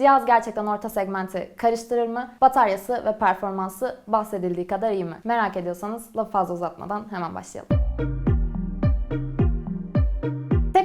Cihaz gerçekten orta segmenti karıştırır mı? Bataryası ve performansı bahsedildiği kadar iyi mi? Merak ediyorsanız lafı fazla uzatmadan hemen başlayalım.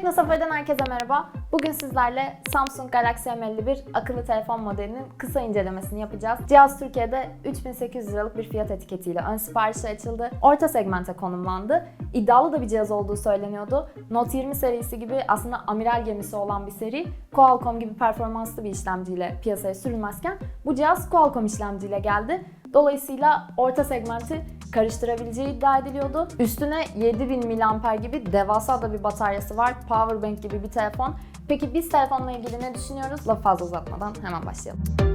Tekno Safari'den herkese merhaba. Bugün sizlerle Samsung Galaxy M51 akıllı telefon modelinin kısa incelemesini yapacağız. Cihaz Türkiye'de 3800 liralık bir fiyat etiketiyle ön siparişe açıldı. Orta segmente konumlandı. İddialı da bir cihaz olduğu söyleniyordu. Note 20 serisi gibi aslında amiral gemisi olan bir seri Qualcomm gibi performanslı bir işlemciyle piyasaya sürülmezken bu cihaz Qualcomm işlemciyle geldi. Dolayısıyla orta segmenti karıştırabileceği iddia ediliyordu. Üstüne 7000 mAh gibi devasa da bir bataryası var. Powerbank gibi bir telefon. Peki biz telefonla ilgili ne düşünüyoruz? Lafı fazla uzatmadan hemen başlayalım.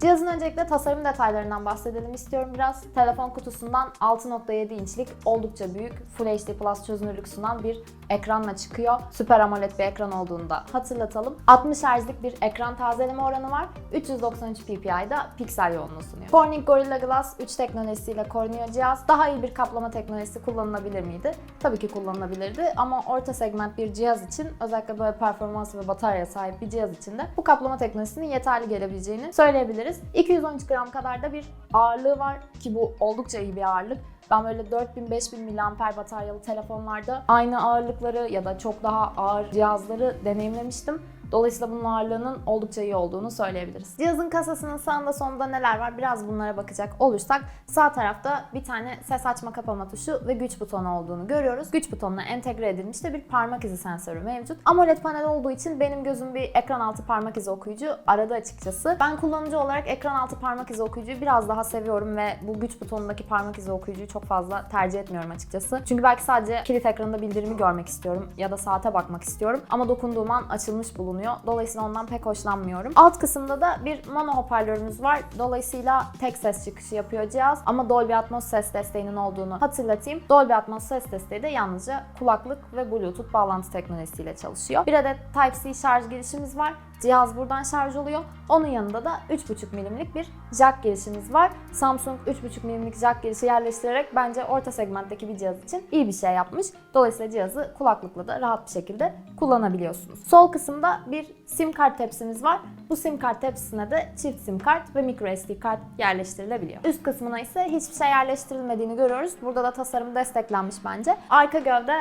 Cihazın öncelikle tasarım detaylarından bahsedelim istiyorum biraz. Telefon kutusundan 6.7 inçlik oldukça büyük Full HD Plus çözünürlük sunan bir ekranla çıkıyor. Süper AMOLED bir ekran olduğunu da hatırlatalım. 60 Hz'lik bir ekran tazeleme oranı var. 393 ppi'da piksel yoğunluğu sunuyor. Corning Gorilla Glass 3 teknolojisiyle korunuyor cihaz. Daha iyi bir kaplama teknolojisi kullanılabilir miydi? Tabii ki kullanılabilirdi ama orta segment bir cihaz için özellikle böyle performans ve bataryaya sahip bir cihaz için de bu kaplama teknolojisinin yeterli gelebileceğini söyleyebiliriz. 213 gram kadar da bir ağırlığı var ki bu oldukça iyi bir ağırlık. Ben böyle 4000-5000 mAh bataryalı telefonlarda aynı ağırlıkları ya da çok daha ağır cihazları deneyimlemiştim. Dolayısıyla bunun ağırlığının oldukça iyi olduğunu söyleyebiliriz. Cihazın kasasının sağında solunda neler var biraz bunlara bakacak olursak sağ tarafta bir tane ses açma kapama tuşu ve güç butonu olduğunu görüyoruz. Güç butonuna entegre edilmiş de bir parmak izi sensörü mevcut. AMOLED panel olduğu için benim gözüm bir ekran altı parmak izi okuyucu aradı açıkçası. Ben kullanıcı olarak ekran altı parmak izi okuyucuyu biraz daha seviyorum ve bu güç butonundaki parmak izi okuyucuyu çok fazla tercih etmiyorum açıkçası. Çünkü belki sadece kilit ekranında bildirimi görmek istiyorum ya da saate bakmak istiyorum ama dokunduğum an açılmış bulunuyor. Dolayısıyla ondan pek hoşlanmıyorum. Alt kısımda da bir mono hoparlörümüz var. Dolayısıyla tek ses çıkışı yapıyor cihaz ama Dolby Atmos ses desteğinin olduğunu hatırlatayım. Dolby Atmos ses desteği de yalnızca kulaklık ve Bluetooth bağlantı teknolojisiyle çalışıyor. Bir adet Type-C şarj girişimiz var. Cihaz buradan şarj oluyor. Onun yanında da 3.5 milimlik bir jack girişimiz var. Samsung 3.5 milimlik jack girişi yerleştirerek bence orta segmentteki bir cihaz için iyi bir şey yapmış. Dolayısıyla cihazı kulaklıkla da rahat bir şekilde kullanabiliyorsunuz. Sol kısımda bir sim kart tepsimiz var. Bu sim kart tepsisine de çift sim kart ve micro SD kart yerleştirilebiliyor. Üst kısmına ise hiçbir şey yerleştirilmediğini görüyoruz. Burada da tasarım desteklenmiş bence. Arka gövde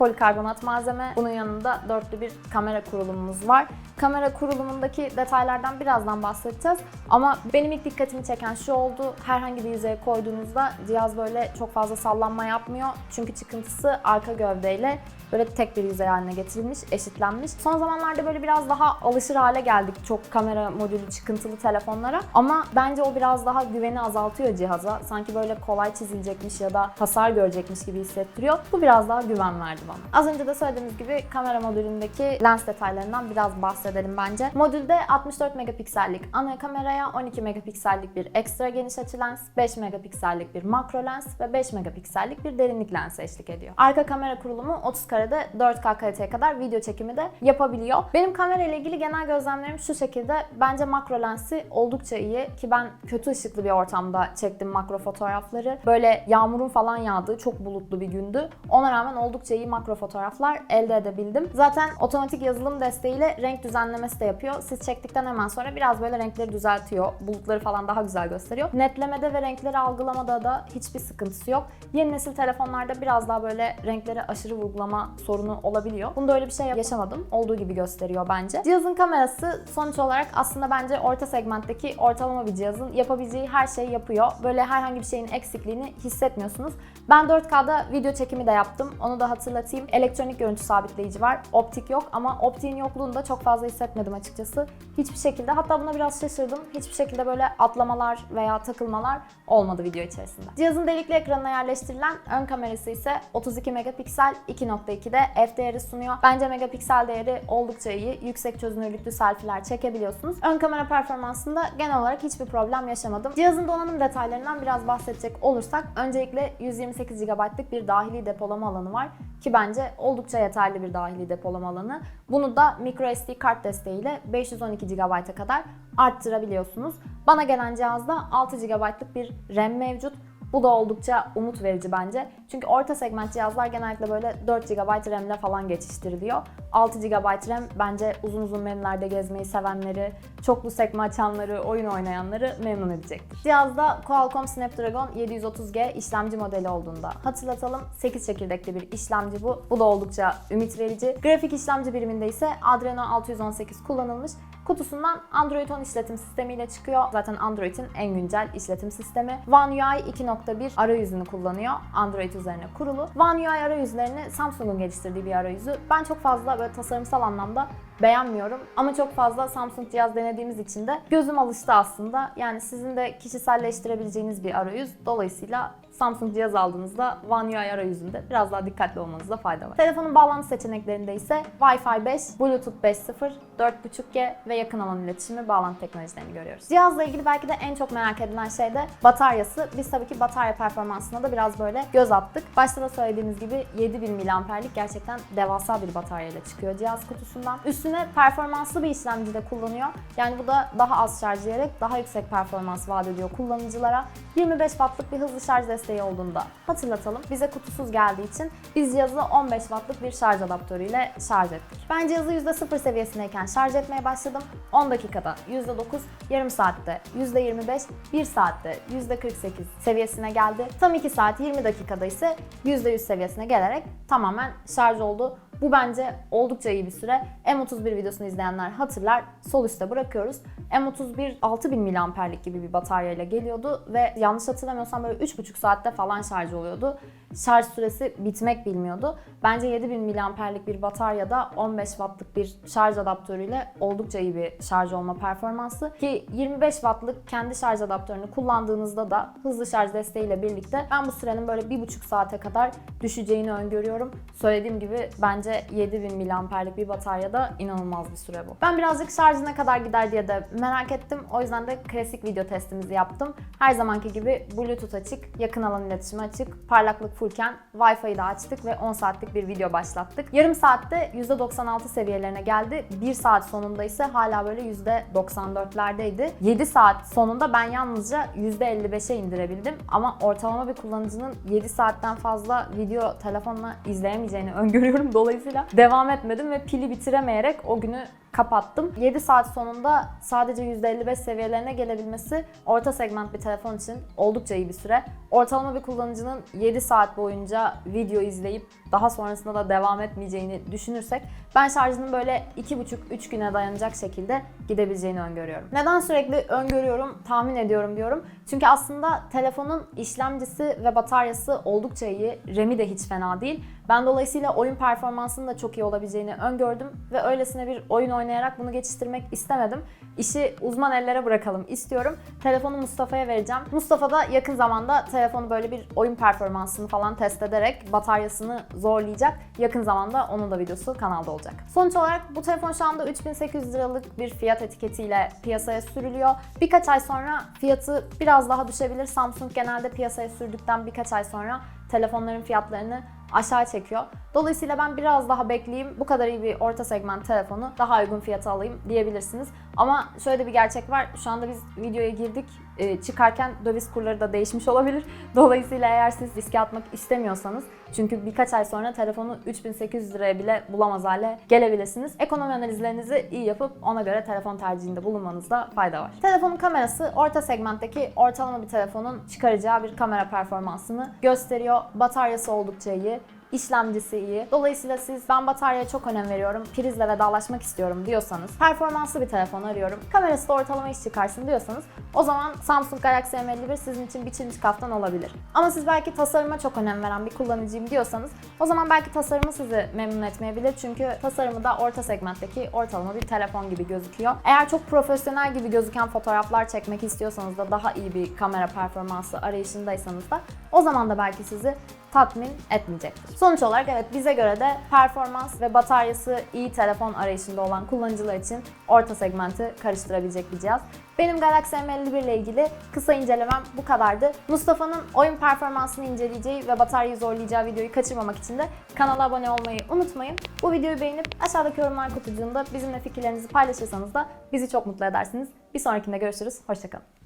polikarbonat malzeme. Bunun yanında dörtlü bir kamera kurulumumuz var. Kamera kurulumundaki detaylardan birazdan bahsedeceğiz. Ama benim ilk dikkatimi çeken şu oldu. Herhangi bir yüzeye koyduğunuzda cihaz böyle çok fazla sallanma yapmıyor. Çünkü çıkıntısı arka gövdeyle böyle tek bir yüzey haline getirilmiş, eşitlenmiş. Son zamanlarda böyle biraz daha alışır hale geldik çok kamera modülü çıkıntılı telefonlara. Ama bence o biraz daha güveni azaltıyor cihaza. Sanki böyle kolay çizilecekmiş ya da hasar görecekmiş gibi hissettiriyor. Bu biraz daha güven verdi bana. Az önce de söylediğimiz gibi kamera modülündeki lens detaylarından biraz bahsedelim bence. Modülde 64 megapiksellik ana kameraya 12 megapiksellik bir ekstra geniş açı lens, 5 megapiksellik bir makro lens ve 5 megapiksellik bir derinlik lensi eşlik ediyor. Arka kamera kurulumu 30 karede 4K kaliteye kadar video çekimi de yapabiliyor. Benim kamera ile ilgili genel gözlemlerim şu şekilde. Bence makro lensi oldukça iyi ki ben kötü ışıklı bir ortamda çektim makro fotoğrafları. Böyle yağmurun falan yağdığı çok bulutlu bir gündü. Ona rağmen oldukça iyi makro fotoğraflar elde edebildim. Zaten otomatik yazılım desteğiyle renk düzenlemesi de yapıyor. Siz çektikten hemen sonra biraz böyle renkleri düzeltiyor. Bulutları falan daha güzel gösteriyor. Netlemede ve renkleri algılamada da hiçbir sıkıntısı yok. Yeni nesil telefonlarda biraz daha böyle renkleri aşırı vurgulama sorunu olabiliyor. Bunda öyle bir şey yaşamadım. Olduğu gibi gösteriyor bence. Cihazın kamerası sonuç olarak aslında bence orta segmentteki ortalama bir cihazın yapabileceği her şeyi yapıyor. Böyle herhangi bir şeyin eksikliğini hissetmiyorsunuz. Ben 4K'da video çekimi de yaptım. Onu da hatırlatayım. Elektronik görüntü sabitleyici var. Optik yok ama optiğin yokluğunu da çok fazla hissetmedim açıkçası. Hiçbir şekilde hatta buna biraz şaşırdım. Hiçbir şekilde böyle atlamalar veya takılmalar olmadı video içerisinde. Cihazın delikli ekranına yerleştirilen ön kamerası ise 32 megapiksel 2.2'de f değeri sunuyor. Bence megapiksel değeri oldukça iyi. Yüksek çözünürlüklü selfie'ler çekebiliyorsunuz. Ön kamera performansında genel olarak hiçbir problem yaşamadım. Cihazın donanım detaylarından biraz bahsedecek olursak öncelikle 128 GB'lık bir dahili depolama alanı var ki bence oldukça yeterli bir dahili depolama alanı. Bunu da microSD kart desteğiyle 512 GB'a kadar arttırabiliyorsunuz. Bana gelen cihazda 6 GB'lık bir RAM mevcut. Bu da oldukça umut verici bence. Çünkü orta segment cihazlar genellikle böyle 4 GB RAM ile falan geçiştiriliyor. 6 GB RAM bence uzun uzun menülerde gezmeyi sevenleri, çoklu sekme açanları, oyun oynayanları memnun edecektir. Cihazda Qualcomm Snapdragon 730G işlemci modeli olduğunda hatırlatalım. 8 çekirdekli bir işlemci bu. Bu da oldukça ümit verici. Grafik işlemci biriminde ise Adreno 618 kullanılmış. Kutusundan Android 10 işletim sistemiyle çıkıyor. Zaten Android'in en güncel işletim sistemi. One UI 2.1 arayüzünü kullanıyor. Android üzerine kurulu. One UI arayüzlerini Samsung'un geliştirdiği bir arayüzü. Ben çok fazla böyle tasarımsal anlamda beğenmiyorum. Ama çok fazla Samsung cihaz denediğimiz için de gözüm alıştı aslında. Yani sizin de kişiselleştirebileceğiniz bir arayüz. Dolayısıyla Samsung cihaz aldığınızda One UI arayüzünde biraz daha dikkatli olmanızda fayda var. Telefonun bağlantı seçeneklerinde ise Wi-Fi 5, Bluetooth 5.0, 4.5G ve yakın alan iletişimi bağlantı teknolojilerini görüyoruz. Cihazla ilgili belki de en çok merak edilen şey de bataryası. Biz tabii ki batarya performansına da biraz böyle göz attık. Başta da söylediğimiz gibi 7000 mAh'lik gerçekten devasa bir bataryayla çıkıyor cihaz kutusundan. Üstüne performanslı bir işlemci de kullanıyor. Yani bu da daha az şarj ederek daha yüksek performans vaat ediyor kullanıcılara. 25 wattlık bir hızlı şarj desteği olduğunda hatırlatalım. Bize kutusuz geldiği için biz cihazı 15 wattlık bir şarj adaptörüyle şarj ettik. Ben cihazı %0 seviyesindeyken şarj etmeye başladım. 10 dakikada %9, yarım saatte %25, 1 saatte %48 seviyesine geldi. Tam 2 saat 20 dakikada ise %100 seviyesine gelerek tamamen şarj oldu. Bu bence oldukça iyi bir süre. M31 videosunu izleyenler hatırlar. Sol üstte bırakıyoruz. M31 6000 mAh'lik gibi bir bataryayla geliyordu ve yanlış hatırlamıyorsam böyle 3,5 saatte falan şarj oluyordu. Şarj süresi bitmek bilmiyordu. Bence 7000 mAh'lik bir bataryada 15 wattlık bir şarj adaptörüyle oldukça iyi bir şarj olma performansı ki 25 wattlık kendi şarj adaptörünü kullandığınızda da hızlı şarj desteğiyle birlikte ben bu sürenin böyle 1,5 saate kadar düşeceğini öngörüyorum. Söylediğim gibi bence 7000 mAh'lik bir bataryada inanılmaz bir süre bu. Ben birazcık şarjı ne kadar gider diye de merak ettim. O yüzden de klasik video testimizi yaptım. Her zamanki gibi Bluetooth açık, yakın alan iletişimi açık, parlaklık fullken Wi-Fi'yi de açtık ve 10 saatlik bir video başlattık. Yarım saatte %96 seviyelerine geldi. 1 saat sonunda ise hala böyle %94'lerdeydi. 7 saat sonunda ben yalnızca %55'e indirebildim. Ama ortalama bir kullanıcının 7 saatten fazla video telefonla izleyemeyeceğini öngörüyorum. Dolayısıyla devam etmedim ve pili bitiremeyerek o günü kapattım. 7 saat sonunda sadece %55 seviyelerine gelebilmesi orta segment bir telefon için oldukça iyi bir süre. Ortalama bir kullanıcının 7 saat boyunca video izleyip daha sonrasında da devam etmeyeceğini düşünürsek ben şarjının böyle 2,5-3 güne dayanacak şekilde gidebileceğini öngörüyorum. Neden sürekli öngörüyorum, tahmin ediyorum diyorum. Çünkü aslında telefonun işlemcisi ve bataryası oldukça iyi. RAM'i de hiç fena değil. Ben dolayısıyla oyun performansının da çok iyi olabileceğini öngördüm ve öylesine bir oyun oynayarak bunu geçiştirmek istemedim. İşi uzman ellere bırakalım istiyorum. Telefonu Mustafa'ya vereceğim. Mustafa da yakın zamanda telefonu böyle bir oyun performansını falan test ederek bataryasını zorlayacak. Yakın zamanda onun da videosu kanalda olacak. Sonuç olarak bu telefon şu anda 3800 liralık bir fiyat etiketiyle piyasaya sürülüyor. Birkaç ay sonra fiyatı biraz daha düşebilir. Samsung genelde piyasaya sürdükten birkaç ay sonra telefonların fiyatlarını aşağı çekiyor. Dolayısıyla ben biraz daha bekleyeyim. Bu kadar iyi bir orta segment telefonu daha uygun fiyata alayım diyebilirsiniz. Ama şöyle bir gerçek var. Şu anda biz videoya girdik. Ee, çıkarken döviz kurları da değişmiş olabilir. Dolayısıyla eğer siz riske atmak istemiyorsanız çünkü birkaç ay sonra telefonu 3800 liraya bile bulamaz hale gelebilirsiniz. Ekonomi analizlerinizi iyi yapıp ona göre telefon tercihinde bulunmanızda fayda var. Telefonun kamerası orta segmentteki ortalama bir telefonun çıkaracağı bir kamera performansını gösteriyor. Bataryası oldukça iyi. İşlemcisi iyi. Dolayısıyla siz ben bataryaya çok önem veriyorum, prizle vedalaşmak istiyorum diyorsanız, performanslı bir telefon arıyorum, kamerası da ortalama iş çıkarsın diyorsanız o zaman Samsung Galaxy M51 sizin için biçilmiş kaftan olabilir. Ama siz belki tasarıma çok önem veren bir kullanıcıyım diyorsanız o zaman belki tasarımı sizi memnun etmeyebilir. Çünkü tasarımı da orta segmentteki ortalama bir telefon gibi gözüküyor. Eğer çok profesyonel gibi gözüken fotoğraflar çekmek istiyorsanız da daha iyi bir kamera performansı arayışındaysanız da o zaman da belki sizi tatmin etmeyecektir. Sonuç olarak evet bize göre de performans ve bataryası iyi telefon arayışında olan kullanıcılar için orta segmenti karıştırabilecek bir cihaz. Benim Galaxy M51 ile ilgili kısa incelemem bu kadardı. Mustafa'nın oyun performansını inceleyeceği ve bataryayı zorlayacağı videoyu kaçırmamak için de kanala abone olmayı unutmayın. Bu videoyu beğenip aşağıdaki yorumlar kutucuğunda bizimle fikirlerinizi paylaşırsanız da bizi çok mutlu edersiniz. Bir sonrakinde görüşürüz. Hoşçakalın.